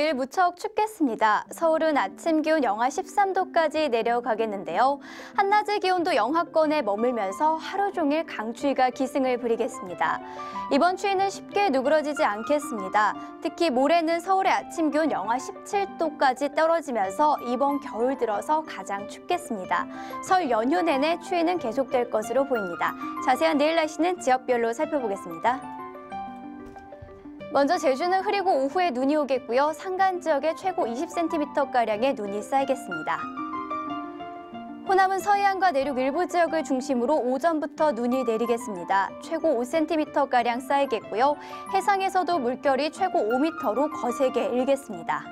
내일 무척 춥겠습니다. 서울은 아침 기온 영하 13도까지 내려가겠는데요. 한낮의 기온도 영하권에 머물면서 하루 종일 강추위가 기승을 부리겠습니다. 이번 추위는 쉽게 누그러지지 않겠습니다. 특히 모레는 서울의 아침 기온 영하 17도까지 떨어지면서 이번 겨울 들어서 가장 춥겠습니다. 설 연휴 내내 추위는 계속될 것으로 보입니다. 자세한 내일 날씨는 지역별로 살펴보겠습니다. 먼저 제주는 흐리고 오후에 눈이 오겠고요. 산간 지역에 최고 20cm가량의 눈이 쌓이겠습니다. 호남은 서해안과 내륙 일부 지역을 중심으로 오전부터 눈이 내리겠습니다. 최고 5cm가량 쌓이겠고요. 해상에서도 물결이 최고 5m로 거세게 일겠습니다.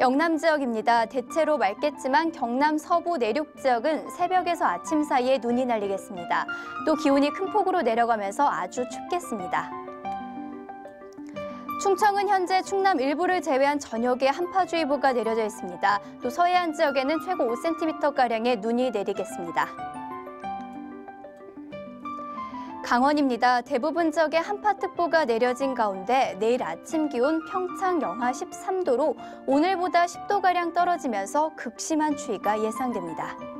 영남 지역입니다. 대체로 맑겠지만 경남 서부 내륙 지역은 새벽에서 아침 사이에 눈이 날리겠습니다. 또 기온이 큰 폭으로 내려가면서 아주 춥겠습니다. 충청은 현재 충남 일부를 제외한 전역에 한파주의보가 내려져 있습니다. 또 서해안 지역에는 최고 5cm가량의 눈이 내리겠습니다. 강원입니다. 대부분 지역에 한파특보가 내려진 가운데 내일 아침 기온 평창 영하 13도로 오늘보다 10도가량 떨어지면서 극심한 추위가 예상됩니다.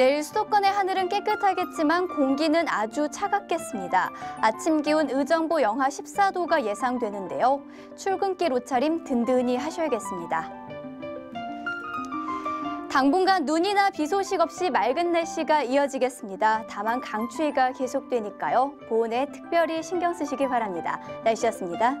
내일 수도권의 하늘은 깨끗하겠지만 공기는 아주 차갑겠습니다. 아침 기온 의정부 영하 14도가 예상되는데요. 출근길 옷차림 든든히 하셔야겠습니다. 당분간 눈이나 비 소식 없이 맑은 날씨가 이어지겠습니다. 다만 강추위가 계속되니까요. 보온에 특별히 신경 쓰시기 바랍니다. 날씨였습니다.